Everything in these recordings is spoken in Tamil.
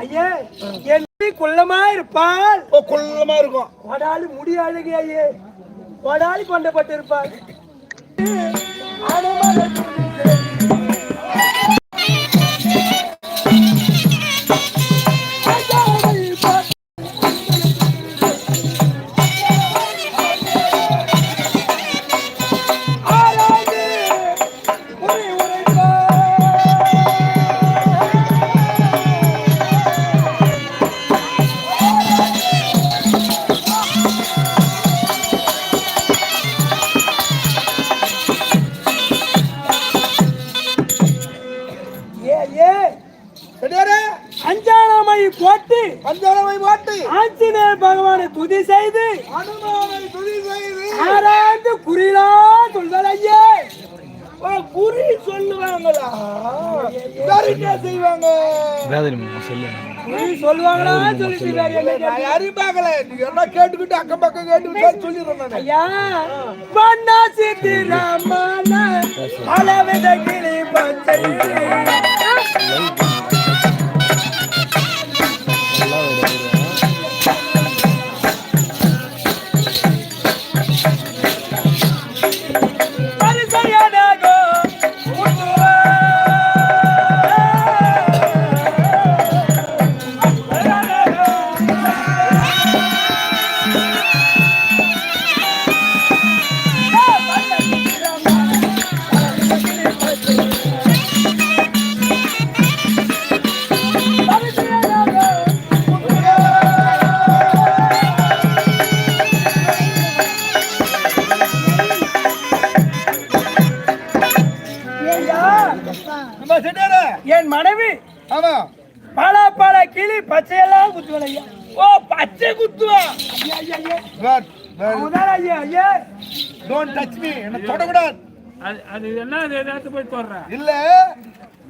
ஐயா என் குள்ளமா இருப்பாள்? ஓ குள்ளமா இருக்கும். வடாலி முடி அழகி ஐயே வடாலி கொண்டப்பட்டு இருப்பாள் நான் யாரையும் பார்க்கல நீ என்ன கேட்டுக்கிட்டு அக்கம் பக்கம் கேட்டு சொல்லிடுறேன் நான். ஐயா வண்ணா சித்திராமான அளவித கிளி பச்சை. நம்ம செடியாரே என் மனைவி. ஆமா. பல பல கிளி பச்சையெல்லாம் குத்துவல் ஐயா. ஓ பச்சை குத்துவா. ஐயா, ஐயா, டோன்ட் டச் மீ என்ன தொடக்கூடாது. அது அது என்ன? அது எதாச்சும் போய் இல்ல.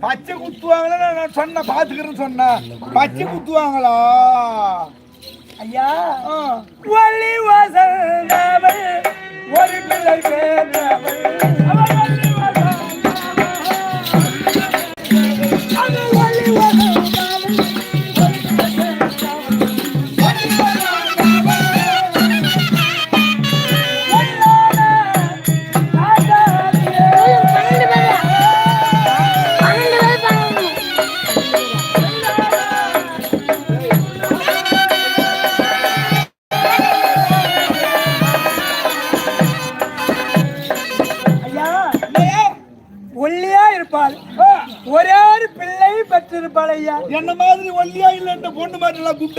பச்சை குத்துவாங்களா? நான் சொன்னேன் பாத்துக்கிறேன்னு சொன்னேன் பச்சை குத்துவாங்களா? ஐயா. வள்ளி வாசல் ஒரு பிள்ளை.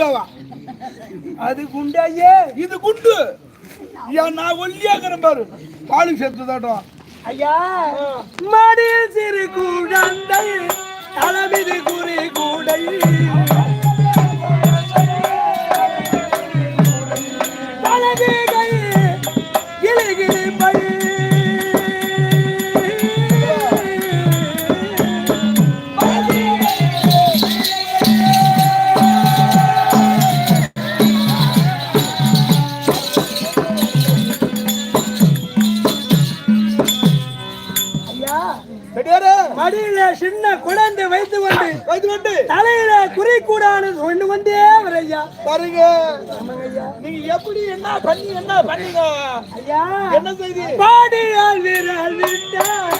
குண்டாவா? அது குண்டு ஐயே இது குண்டு. ஏன் நான் ஒல்லியாக்கிறேன் பாரு. பாலுக்கு சேர்த்து தாட்டம் ஐயா மடியில் சிறு குழந்தை. பண்ணி என்ன பண்ணீங்க ஐயா. என்ன செய்தி? பாடியால் வீரல் விட்டார்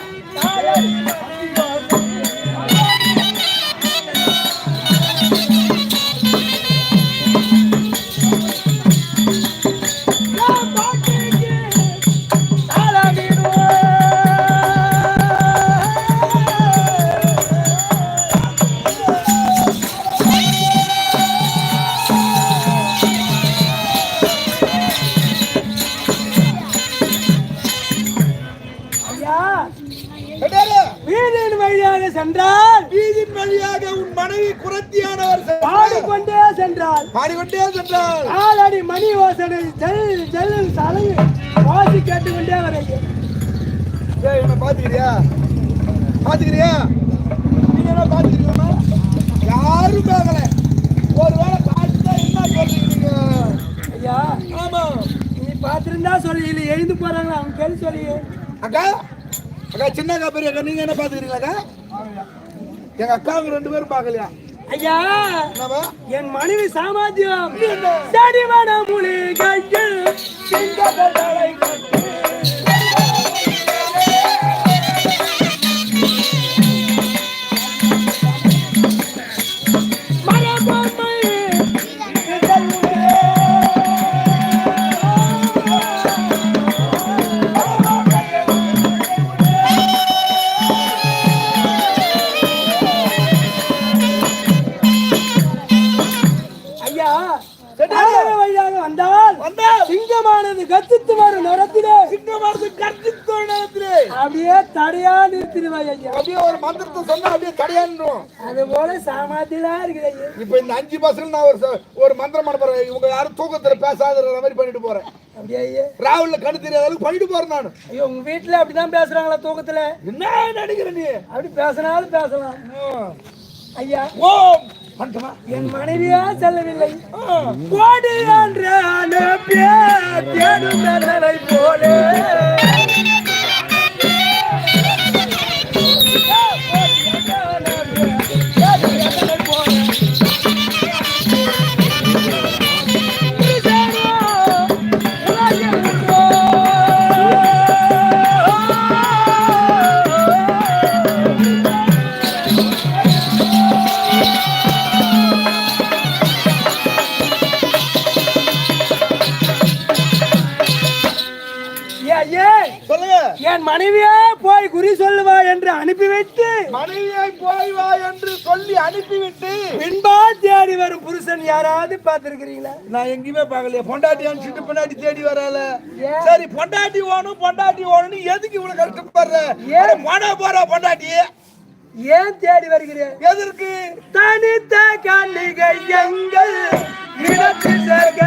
சென்றால் பாடிக்கொண்டே சென்றார். காலடி மணி ஓசனை ஜல் ஜல் சலங்கு வாசி கேட்டுக்கொண்டே வரைங்க ஏய் என்ன பாத்துக்கிறியா பாத்துக்கிறியா நீங்க என்ன பாத்துக்கிறீங்களா யாரும் பார்க்கல ஒருவேளை பார்த்துட்டா என்ன சொல்றீங்க? ஐயா ஆமா. நீ பார்த்திருந்தா சொல்லி இல்லை எழுந்து போறாங்களா? அவங்க கேள்வி சொல்லி. அக்கா அக்கா சின்ன அக்கா பெரிய அக்கா நீங்க என்ன பாத்துக்கிறீங்களாக்கா எங்க அக்காவுங்க ரெண்டு பேரும் பார்க்கலையா? ஐயா என் மனைவி சாமாத்தியம் செடிவன முழி கையில் சிங்கத்தலை இப்ப இந்த அஞ்சு பசங்க நான் ஒரு ஒரு மந்திரம் பண்ண போறேன். இவங்க யாரும் தூக்கத்துல பேசாத மாதிரி பண்ணிட்டு போறேன். அப்படியே ஐயா? ராகுல்ல கண்ணு தெரியாத அளவுக்கு பண்ணிட்டு போறேன் நான். ஐயோ உங்க வீட்டுல அப்படிதான் பேசுறாங்களா தூக்கத்துல? என்ன நினைக்கிற நீ? அப்படி பேசினாலும் பேசலாம். ஐயா. ஓம். பண்ணட்டுமா என் மனைவியா செல்லவில்லை. கோடி என்ற போலே. ஐயே மனைவியே போய் குறி சொல்லுவா என்று அனுப்பி வைத்து மனைவியை போய் வா என்று சொல்லி அனுப்பிவிட்டு பின்பா தேடி வரும் புருஷன் யாராவது பார்த்திருக்கிறீங்களா? நான் எங்கேயுமே பார்க்கலையே. பொண்டாட்டி அனுப்பிச்சிட்டு பொண்டாட்டி தேடி வரால? சரி பொண்டாட்டி ஓணும் பொண்டாட்டி ஓணும்னு எதுக்கு இவ்வளவு கஷ்டப்படுற? ஏன்? மன போற பொண்டாட்டி. ஏன் தேடி வருகிறேன் எதற்கு? தனித்த கண்ணிகை எங்கள் நிலத்து சேர்க்க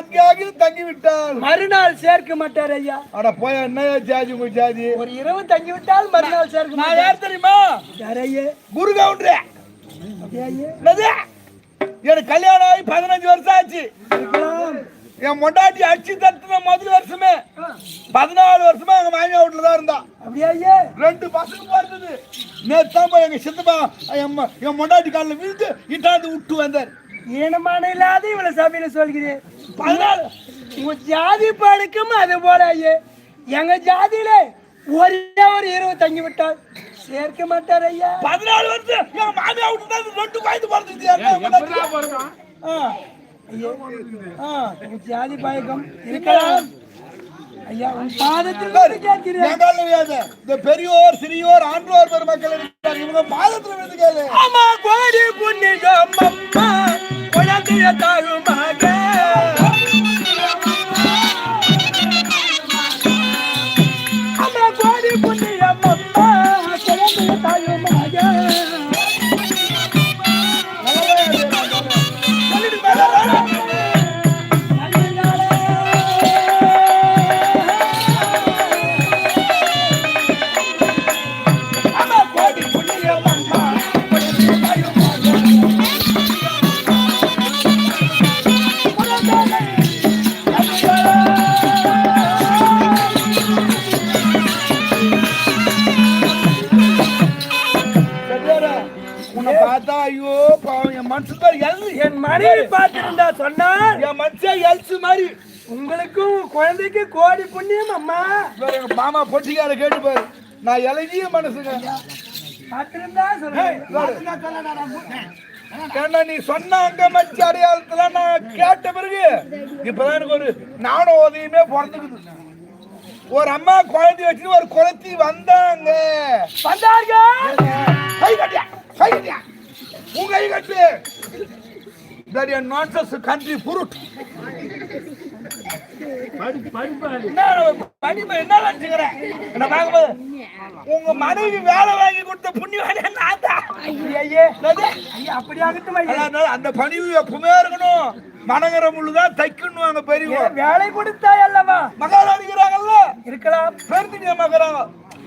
தங்கி விட்டால் மறுநாள் சேர்க்க மாட்டார் ஐயா. அட போய் என்ன ஜாதி உங்க ஜாதி? ஒரு இரவு தங்கிவிட்டால் மறுநாள் சேர்க்க நான் மாட்டார். யார் தெரியுமா? யார் ஐயா? குரு கவுண்டரே எனக்கு கல்யாணம் ஆகி பதினஞ்சு வருஷம் ஆச்சு. என் பொண்டாட்டி அடிச்சு தட்டுன முதல் வருஷமே. பதினாலு வருஷமா எங்க மாமியா வீட்டுல தான் இருந்தா. அப்படியா ஐயா? ரெண்டு பசங்க பிறந்தது. நேத்து தான் போய் எங்க சித்தப்பா என் ம- என் பொண்டாட்டி காலில் விழுந்து இட்டாந்து விட்டு வந்தார். ஈனமான இல்லாத இவ்வளவு சபையில சொல்கிறேன். பதினாலு உங்க ஜாதி பழக்கம் அது போல ஐயா. எங்க ஜாதியில ஒரே ஒரு இரவு தங்கி விட்டால் சேர்க்க மாட்டார் ஐயா. பதினாலு வருஷம் என் மாமியா வீட்டுல தான் ரெண்டு. ஆ, உங்க ஜாதி பழக்கம் இருக்கலாம். ஐயா உன் பாதத்தில் கேட்கிறேன். இந்த பெரியோர் சிறியோர் ஆன்றோர் பெருமக்கள் இருக்கிறாங்க இவங்க பாதத்துல விழுந்து கேளு. கோடி புண்ணியம் அம்மா. குழந்தைய தாருமாக அம்மா கோடி புண்ணியம் அம்மா. குழந்தைய தாருமாக குழந்தைக்கு கோடி புண்ணியம் அம்மா. எங்க மாமா பொட்டிக்கார கேட்டு பாரு. நான் இலகிய மனசுங்க ஏன்னா நீ சொன்ன அங்க மச்ச அடையாளத்துல நான் கேட்ட பிறகு இப்பதான் எனக்கு ஒரு நானும் உதவியுமே பிறந்துக்குது. ஒரு அம்மா குழந்தை வச்சு ஒரு குழந்தை வந்தாங்க. வந்தார்கள். கை கட்டியா கை கட்டியா. உன் கை கட்டு. Bloody nonsense country fruit. படி படிப்பாரு என்ன படிப்பு என்ன நினைச்சுக்கிற? என்ன பார்க்கும்போது, உங்க மனைவி வேலை வாங்கி கொடுத்த புண்ணியவானே நான் தான். ஐயே ஐயா அப்படி ஆகட்டும் ஐயா அதனால அந்த பணிவு எப்பவுமே இருக்கணும். மனகர முள்ளுதான் தைக்கணும் பெரியவங்க. ஏன் வேலை கொடுத்தாய் அல்லவா? மகாராணிக்கிறாங்கல்ல இருக்கலாம். பெருந்தினிய மகாராங்க? ஐயே பெருந்திருவா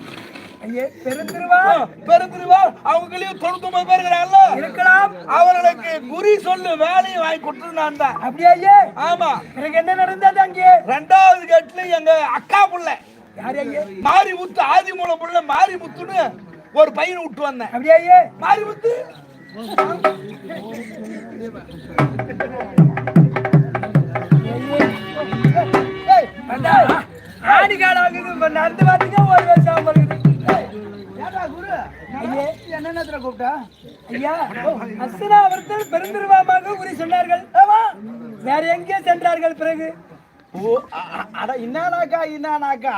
பெருந்திருவார் அவங்களையும் தொண்ணூத்தி ஒன்பது பேர் இருக்கிறாங்கல்ல இருக்கலாம் அவர்களுக்கு குறி சொல்லு வேலையும் வாங்கி கொடுத்தது நான் தான் அப்படியா ஐயே ஆமா பிறகு என்ன நடந்தது அங்கே ரெண்டாவது கட்டுல எங்க அக்கா புள்ள யார் ஐயே மாரி முத்து ஆதி மூலம் புள்ள மாரி முத்துன்னு ஒரு பையனை விட்டு வந்தேன் அப்படியா ஐயே மாரி முத்து ஆடி காலம் நடந்து பார்த்தீங்க ஒரு வருஷம் இருக்குது ஐயே. என்ன கூப்பிட்டா? ஐயா அஸ்தனாவரத்தில் பெருந்திருவாமாக குறி சொன்னார்கள். ஆமா வேற எங்கே சென்றார்கள் பிறகு? ஓ அட இன்னானாக்கா இன்னானாக்கா?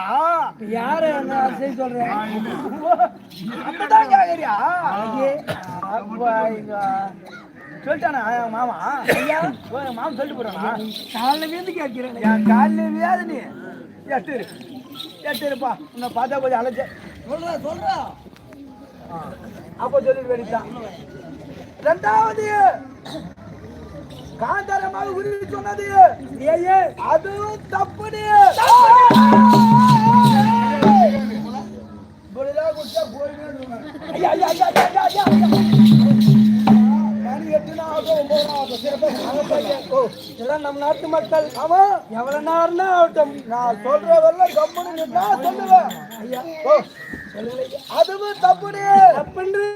யாரு அரசியல் சொல்றேன் அப்பதான் கேக்குறியா? சொல்லிட்டானா மாமா? ஐயா மாமா சொல்லிட்டு போறானா? காலைல வீந்து கேட்கிறேன். காலில் வேதனை எட்டு. எட்டு இருப்பா. உன்னை பார்த்தா கொஞ்சம் அழைச்ச சொல்றா சொல்றா. அப்போ சொல்லிட்டு வேண்டியதான் ரெண்டாவது காந்தாரமாக உருவி சொன்னது. ஐயே அதுவும் தப்புடு. இப்படிதான் குடிச்சா போயினே ஐயா ஐயா ஐயா ஐயா ஐயா. இதெல்லாம் நம் நாட்டு மக்கள் ஆமா எவ்வளவு நேரம்னா ஆகட்டும் நான் சொல்றதெல்லாம் கம்முன்னு நின்னா சொல்லுவேன் ஐயா ஓ அதுவும் தப்புடு தப்புன்று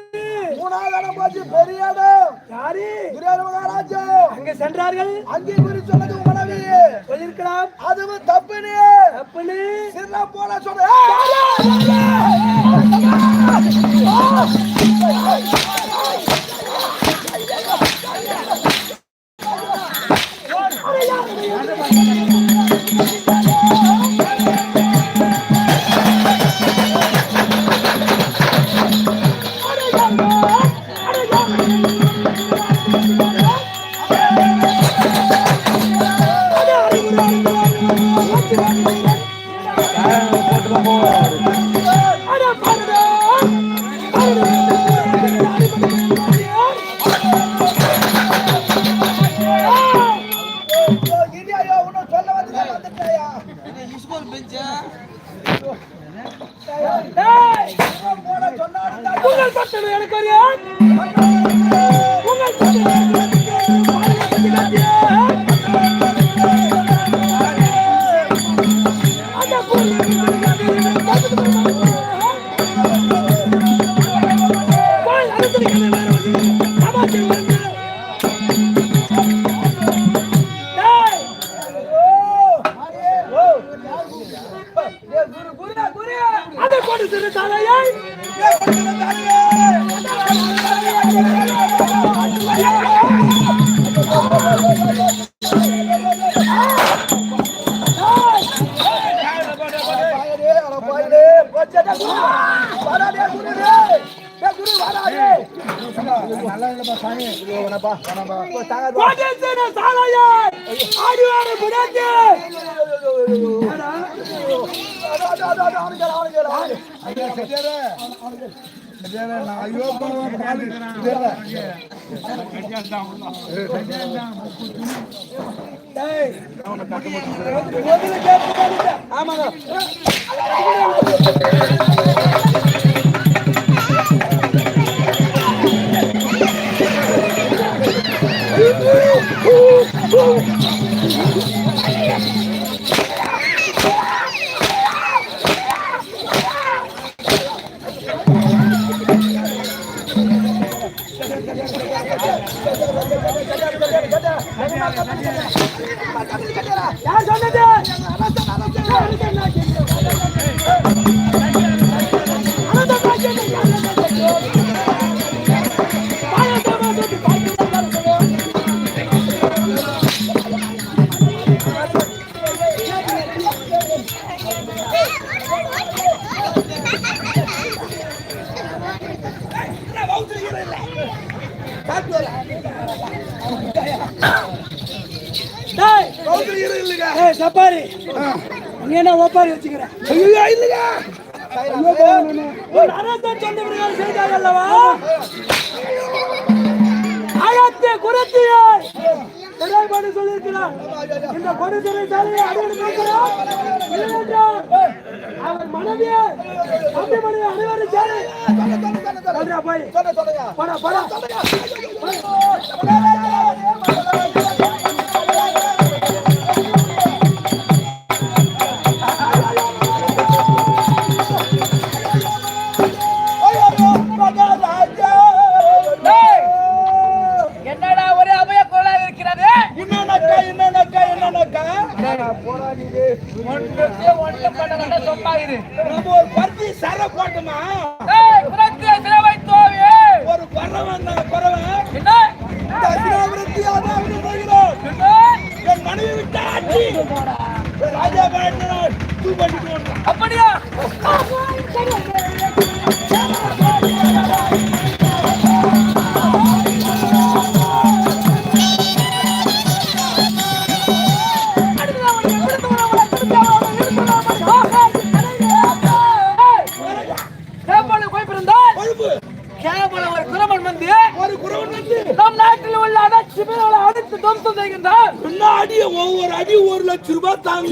மூணாவது இடம் போச்சு பெரிய இடம் யாரு துரியோதன மகாராஜா அங்க சென்றார்கள் அங்கே குறி சொன்னது உன் மனைவி சொல்லிருக்கலாம் அதுவும் தப்புனு தப்புன்னு சின்ன போல சொல்ற ஆடிவார புடந்து டேய், முதல்ல கேட்டு பாருங்க. ஆமாங்க சப்பாரி என்ன ஓப்பாரி வச்சுக்கிறேன் ஐயோ திரைப்படம் சொல்லியிருக்கிறார். இந்த கொடுத்துறை சாலையை அடையாளம் இல்லையென்றால் அவர் மனைவியை தம்பி மனைவி அனைவரும் சேரு போய். போடா போடா.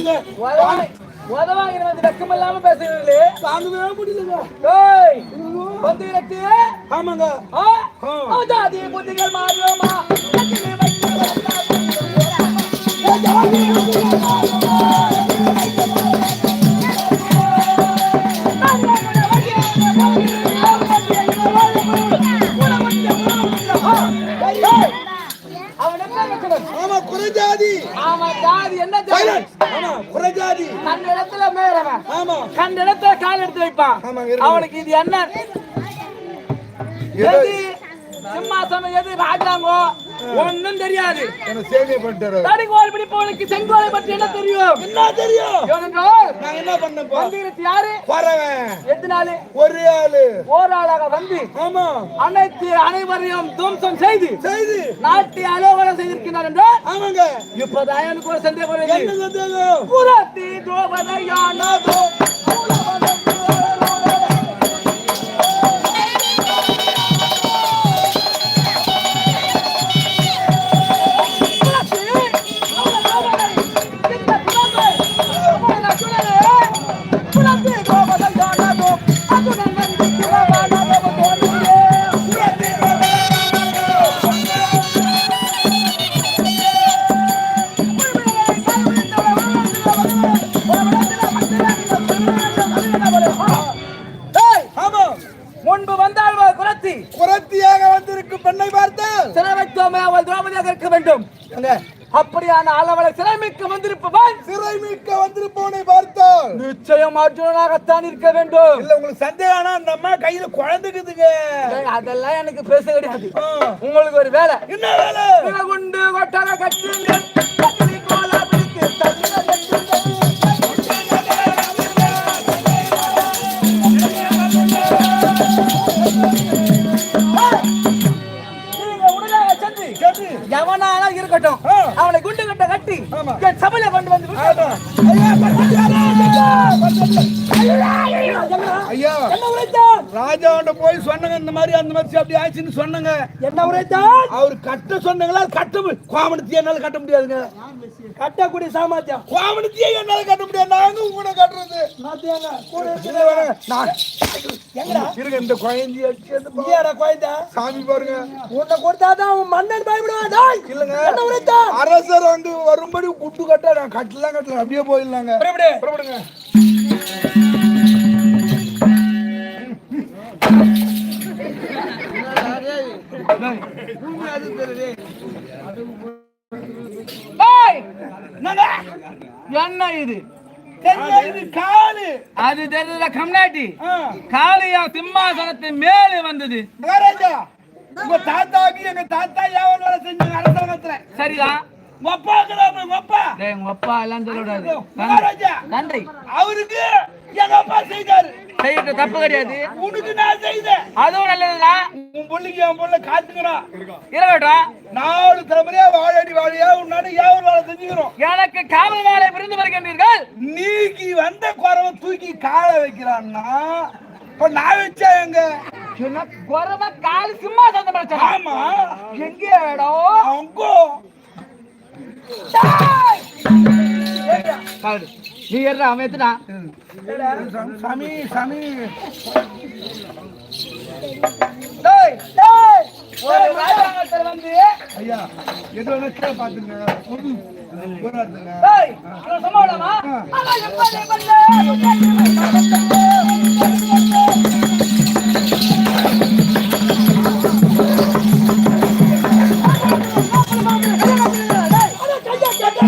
தாங்குங்க உதவாங்க வந்து வெக்கமில்லாம பேசுகிறீர்களே. தாங்கவே முடியலங்க ஏய், வந்து விரட்டு ஆமாங்க. ஆ? புத்திகள் கண்ட இடத்துல மேறவன் ஆமா. கண்ட இடத்துல கால் எடுத்து வைப்பான். அவனுக்கு இது என்ன? எது? சிம்மாசனம் எது? ராஜாங்கோ. ஒண்ணும் தெரியாது. சேமியா பண்ணிட்டாரு? தடிகோல் பிடிப்பவனுக்கு செங்கோலை பற்றி என்ன தெரியும்? என்ன தெரியும்? நாங்க என்ன பண்ணப்போ வந்திருச்சு யாரு? குறவன் எத்தனை நாள் ஒரு ஆளு. ஓராளாக வந்து ஆமா. அனைத்து அனைவரையும் துவம்சம் செய்து செய்து. நாட்டை அலோகரம் செய்திருக்கிறார் என்றால் ஆமாங்க. இப்பதான் எனக்கு ஒரு சந்தேகம் புறத்தி துரோபதையானதோ குரத்தியாக வந்திருக்கும் பெண்ணை பார்த்தால் சிறை வைத்தோமே அவள் திரௌபதியாக இருக்க வேண்டும். அப்படியான அவளை சிறைமிக்க வந்திருப்பவன். சிறை மீட்க வந்திருப்பவனை பார்த்தால். நிச்சயம் அர்ஜுனனாகத்தான் இருக்க வேண்டும். இல்ல உங்களுக்கு சந்தேகம் ஆனா அந்த அம்மா கையில குழந்தைக்குதுங்க. அதெல்லாம் எனக்கு பேச கிடையாது. உங்களுக்கு ஒரு வேலை. என்ன வேலை? குண்டு கொட்டர கட்டி ராஜாண்ட போய் சொன்னங்க இந்த மாதிரி அந்த மாதிரி அப்படி ஆச்சுன்னு சொன்னங்க. என்ன உரைத்தான் அவர் கட்ட சொன்னங்களா? கட்ட கோமணத்தையே என்னால கட்ட முடியாதுங்க. கட்டக்கூடிய சாமர்த்தியம் கோமணத்தையே என்னால கட்ட முடியாது. நாங்க கட்டுறது. கூட எங்கடா? இருங்க இந்த குழந்தைய குழந்தை? சாமி பாருங்க. உன்னை கொடுத்தாதான் அவன் மன்னன் பயப்படுவான். டாய் இல்லங்க. என்ன உரைத்தான் அரசர் வந்து வரும்படி குட்டு கட்ட நான் கட்டலாம் கட்டலாம். அப்படியே போயிடலாங்க. புறப்படு. புறப்படுங்க. என்ன இது? அது தெரியல கம்னாட்டி. காளியா சிம்மாசனத்தின் மேலே வந்தது. உங்க தாத்தாவுக்கு எங்க தாத்தா யாவது வேலை செஞ்சாங்க அரசாங்கத்துல. சரிதான் அவருக்கு எங்க அப்பா செய்தாரு. செய்யறது தப்பு கிடையாது. உனக்கு நான் செய்தேன். அதுவும் நல்லதுதான் உன் பிள்ளைக்கு என் பொண்ணு காத்துக்கிறான் இருக்கட்டும் நாலு தலைமுறையா வாழடி வாழியா உன்னால யாவது வேலை செஞ்சுக்கிறோம். எனக்கு காவல் மாலை புரிந்து வருகின்றீர்கள் நீக்கி வந்த குறவன் தூக்கி காலை வைக்கிறான்னா இப்ப நான் வச்சா எங்க? என்ன குறவ கால் சிம்மாசனம் பிரச்சனை ஆமா. எங்க இடம் அங்கோ பாரு நீ ஏறா அவன் எத்துனா சாமி சாமி. டேய் டேய். ஒரு ராஜாங்கத்தில் வந்து. ஐயா எது வேணா பாத்துங்க. போராடுங்க.